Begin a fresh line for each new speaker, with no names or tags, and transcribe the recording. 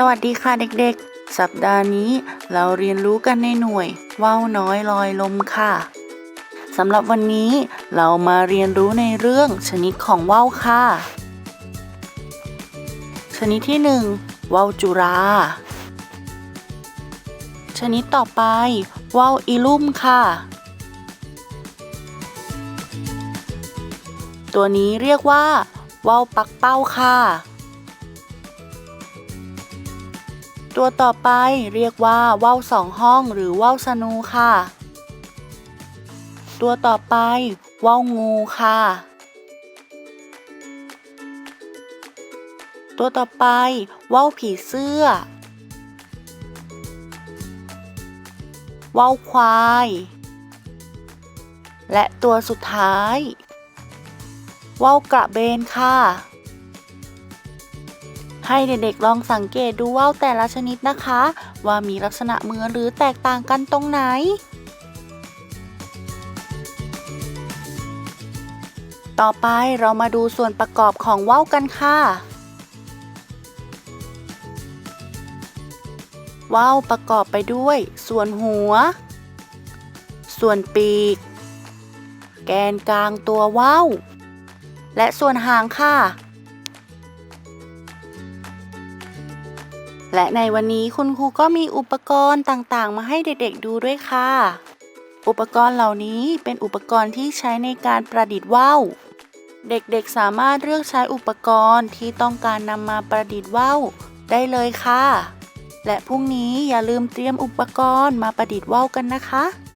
สวัสดีค่ะเด็กๆ สัปดาห์นี้เราเรียนรู้กันในหน่วยว่าวน้อยลอยลมค่ะสำหรับวันนี้เรามาเรียนรู้ในเรื่องชนิดของว่าวค่ะ ชนิดที่หนึ่งว่าวจุรา ชนิดต่อไปว่าวอีลุ่มค่ะ ตัวนี้เรียกว่าว่าวปักเป้าค่ะ ตัวต่อไปเรียกว่าว่าวสองห้องหรือว่าวสนูค่ะ ตัวต่อไปว่าวงูค่ะ ตัวต่อไปว่าวผีเสื้อว่าวควาย และตัวสุดท้ายว่าวกระเบนค่ะ ให้เด็กๆลองสังเกตดูว่าวแต่ละชนิดนะคะ ว่ามีลักษณะเหมือนหรือแตกต่างกันตรงไหนต่อไปเรามาดูส่วนประกอบของว่าวกันค่ะ ว่าวประกอบไปด้วย ส่วนหัว ส่วนปีก แกนกลางตัวว่าวและส่วนหางค่ะ และในวันนี้คุณครูก็มีอุปกรณ์ต่างๆ มาให้เด็กๆดูด้วยค่ะ อุปกรณ์เหล่านี้เป็นอุปกรณ์ที่ใช้ในการประดิษฐ์ว่าวเด็กๆสามารถเลือกใช้อุปกรณ์ที่ต้องการนำมาประดิษฐ์ว่าวได้เลยค่ะ และพรุ่งนี้อย่าลืมเตรียมอุปกรณ์มาประดิษฐ์ว่าวกันนะคะ